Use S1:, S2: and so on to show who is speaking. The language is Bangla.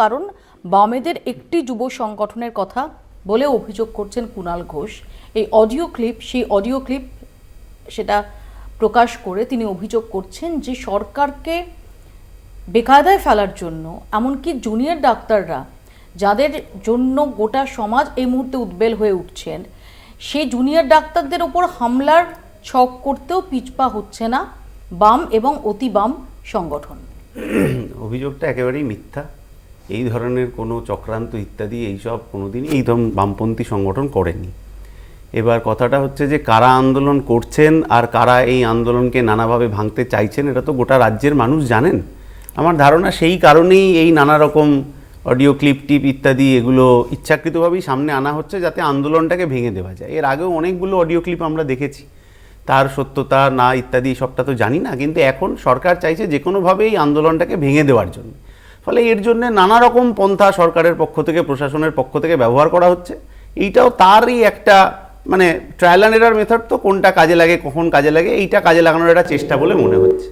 S1: কারণ বামেদের একটি যুব সংগঠনের কথা বলে অভিযোগ করছেন কুণাল ঘোষ। এই অডিও ক্লিপ, সেই অডিও ক্লিপ সেটা প্রকাশ করে তিনি অভিযোগ করছেন যে সরকারকে বেকায়দায় ফেলার জন্য, এমনকি জুনিয়র ডাক্তাররা যাদের জন্য গোটা সমাজ এই মুহূর্তে উদ্বেল হয়ে উঠছেন, সেই জুনিয়র ডাক্তারদের ওপর হামলার ছক করতেও পিছপা হচ্ছে না বাম এবং অতি বাম সংগঠন।
S2: অভিযোগটা একেবারেই মিথ্যা। এই ধরনের কোনো চক্রান্ত ইত্যাদি এইসব কোনো কোনোদিনই এই ধরনের বামপন্থী সংগঠন করেনি। এবার কথাটা হচ্ছে যে কারা আন্দোলন করছেন আর কারা এই আন্দোলনকে নানাভাবে ভাঙতে চাইছেন, এটা তো গোটা রাজ্যের মানুষ জানেন। আমার ধারণা সেই কারণেই এই নানা রকম অডিও ক্লিপ টিপ ইত্যাদি এগুলো ইচ্ছাকৃতভাবেই সামনে আনা হচ্ছে যাতে আন্দোলনটাকে ভেঙে দেওয়া যায়। এর আগেও অনেকগুলো অডিও ক্লিপ আমরা দেখেছি। তার সত্যতা, না ইত্যাদি সবটা তো জানি না, কিন্তু এখন সরকার চাইছে যে কোনোভাবেই আন্দোলনটাকে ভেঙে দেওয়ার জন্য। ফলে এর জন্য নানা রকম পন্থা সরকারের পক্ষ থেকে, প্রশাসনের পক্ষ থেকে ব্যবহার করা হচ্ছে। এইটাও তারই একটা মানে ট্রায়াল অ্যান্ড এরার মেথড তো কোনটা কাজে লাগে, কখন কাজে লাগে, এইটা কাজে লাগানোর একটা চেষ্টা বলে মনে হচ্ছে।